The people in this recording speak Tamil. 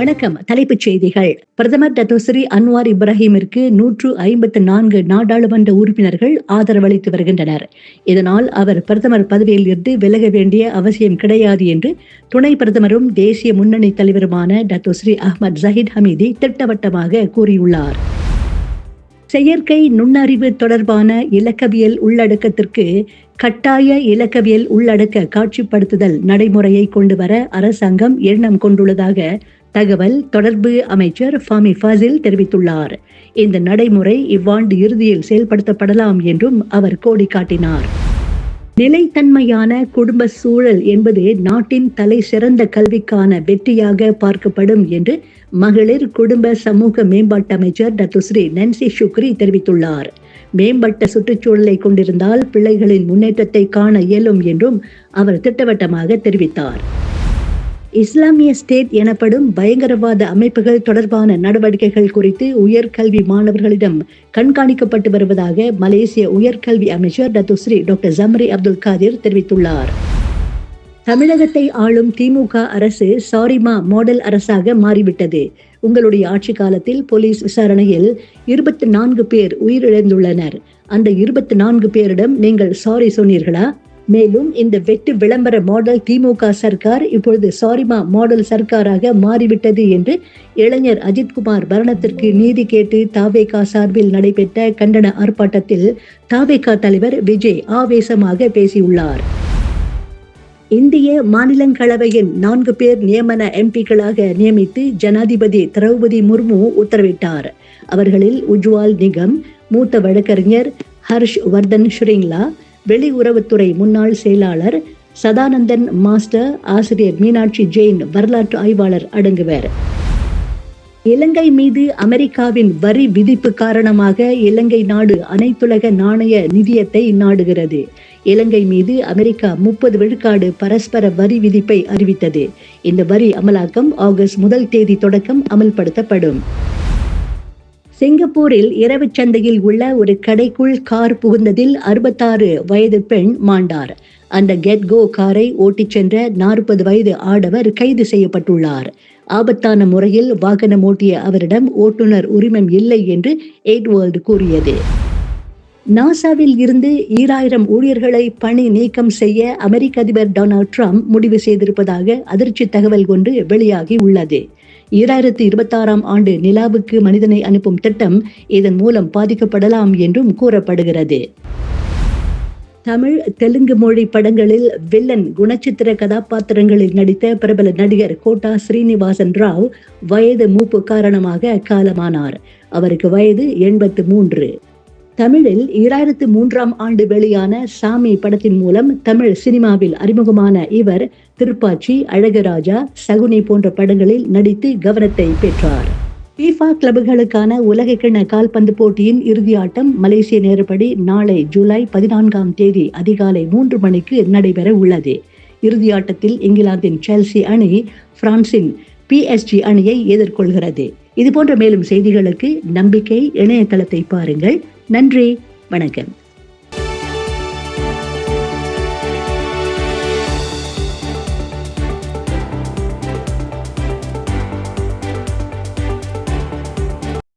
வணக்கம். தலைப்புச் செய்திகள். பிரதமர் டத்தோஸ்ரீ அன்வார் இப்ராஹிமிற்கு நூற்று ஐம்பத்து நான்கு நாடாளுமன்ற உறுப்பினர்கள் ஆதரவளித்து வருகின்றனர். இதனால் அவர் பிரதமர் பதவியில் இருந்து விலக வேண்டிய அவசியம் கிடையாது என்று துணை பிரதமரும் தேசிய முன்னணி தலைவருமான டத்தோஸ்ரீ அஹ்மத் ஜஹித் ஹமீதி திட்டவட்டமாக கூறியுள்ளார். செயற்கை நுண்ணறிவு தொடர்பான இலக்கவியல் உள்ளடக்கத்திற்கு கட்டாய இலக்கவியல் உள்ளடக்க காட்சிப்படுத்துதல் நடைமுறையை கொண்டு வர அரசாங்கம் எண்ணம் கொண்டுள்ளதாக தகவல் தொடர்பு அமைச்சர் ஃபாமி ஃபாசில் தெரிவித்துள்ளார். இந்த நடைமுறை இவ்வாண்டு இறுதியில் செயல்படுத்தப்படலாம் என்றும் அவர் கோடி காட்டினார் நிலைத்தன்மையான குடும்ப சூழல் என்பது நாட்டின் தலை சிறந்த கல்விக்கான வெற்றியாக பார்க்கப்படும் என்று மகளிர் குடும்ப சமூக மேம்பாட்டு அமைச்சர் டத்துஸ்ரீ நன்சி சுக்ரி தெரிவித்துள்ளார். மேம்பட்ட சுற்றுச்சூழலை கொண்டிருந்தால் பிள்ளைகளின் முன்னேற்றத்தை காண இயலும் என்றும் அவர் திட்டவட்டமாக தெரிவித்தார். இஸ்லாமிய ஸ்டேட் எனப்படும் பயங்கரவாத அமைப்புகள் தொடர்பான நடவடிக்கைகள் குறித்து உயர்கல்வி மாணவர்களிடம் கண்காணிக்கப்பட்டு வருவதாக மலேசிய உயர்கல்வி அமைச்சர் Datuk Seri doctor Zambry Abdul Kadir தெரிவித்துள்ளார். தமிழகத்தை ஆளும் திமுக அரசு சாரிமா மாடல் அரசாக மாறிவிட்டது. உங்களுடைய ஆட்சி காலத்தில் போலீஸ் விசாரணையில் இருபத்தி நான்கு பேர் உயிரிழந்துள்ளனர். அந்த இருபத்தி நான்கு பேரிடம் நீங்கள் சாரி சொன்னீர்களா? மேலும் இந்த வெட்டு விளம்பர மாடல் திமுக சர்க்கார் இப்பொழுது சாரிமா மாடல் சர்க்காராக மாறிவிட்டது என்று இளைஞர் அஜித்குமார் மரணத்திற்கு நீதி கேட்டு தாவேகா சார்பில் நடைபெற்ற கண்டன ஆர்ப்பாட்டத்தில் தாவேகா தலைவர் விஜய் ஆவேசமாக பேசியுள்ளார். இந்திய மாநிலங்களவையின் நான்கு பேர் நியமன எம்பிக்களாக நியமித்து ஜனாதிபதி திரௌபதி முர்மு உத்தரவிட்டார். அவர்களில் உஜ்வால் நிகம் மூத்த வழக்கறிஞர் ஹர்ஷ் வர்தன் ஷ்ரிங்லா வெளியுறவுத்துறை முன்னாள் செயலாளர் சதானந்தன் மாஸ்டர் ஆசிரியர் மீனாட்சி ஜெயின் வரலாற்று ஆய்வாளர் அடங்குவர். இலங்கை மீது அமெரிக்காவின் வரி விதிப்பு காரணமாக இலங்கை நாடு அனைத்துலக நாணய நிதியத்தை நாடுகிறது. இலங்கை மீது அமெரிக்கா முப்பது விழுக்காடு பரஸ்பர வரி விதிப்பை அறிவித்தது. இந்த வரி அமலாக்கம் ஆகஸ்ட் முதல் தேதி தொடக்கம் அமல்படுத்தப்படும். சிங்கப்பூரில் இரவு சந்தையில் உள்ள ஒரு கடைக்குள் கார் புகுந்ததில் அறுபத்தாறு வயது பெண் மாண்டார். அந்த கெட் கோ காரை ஓட்டிச் சென்ற நாற்பது வயது ஆடவர் கைது செய்யப்பட்டுள்ளார். ஆபத்தான முறையில் வாகனம் ஓட்டிய அவரிடம் ஓட்டுநர் உரிமம் இல்லை என்று எய்ட் வேர்ல்டு கூறியது. நாசாவில் இருந்து ஈராயிரம் ஊழியர்களை பணி நீக்கம் செய்ய அமெரிக்க அதிபர் டொனால்ட் ட்ரம்ப் முடிவு செய்திருப்பதாக அதிர்ச்சி தகவல் கொண்டு வெளியாகி உள்ளது. ஈராயிரத்தி இருபத்தாறாம் ஆண்டு நிலாவுக்கு மனிதனை அனுப்பும் திட்டம் இதன் மூலம் பாதிக்கப்படலாம் என்றும் கூறப்படுகிறது. தமிழ் தெலுங்கு மொழி படங்களில் வில்லன் குணச்சித்திர கதாபாத்திரங்களில் நடித்த பிரபல நடிகர் கோட்டா ஸ்ரீனிவாசன் ராவ் வயது மூப்பு காரணமாக காலமானார். அவருக்கு வயது எண்பத்து மூன்று. தமிழில் ஈராயிரத்து மூன்றாம் ஆண்டு வெளியான சாமி படத்தின் மூலம் தமிழ் சினிமாவில் அறிமுகமான இவர் திருப்பாச்சி அழகராஜா சகுனி போன்ற படங்களில் நடித்து கவனத்தை பெற்றார். ஃபீஃபா கிளப்புகளுக்கான உலகக்கிண கால்பந்து போட்டியின் இறுதியாட்டம் மலேசிய நேரப்படி நாளை ஜூலை பதினான்காம் தேதி அதிகாலை மூன்று மணிக்கு நடைபெற உள்ளது. இறுதியாட்டத்தில் இங்கிலாந்தின் செல்சி அணி பிரான்சின் பிஎஸ்ஜி அணியை எதிர்கொள்கிறது. இதுபோன்ற மேலும் செய்திகளுக்கு நம்பிக்கை இணையதளத்தை பாருங்கள். நன்றி வணக்கம்.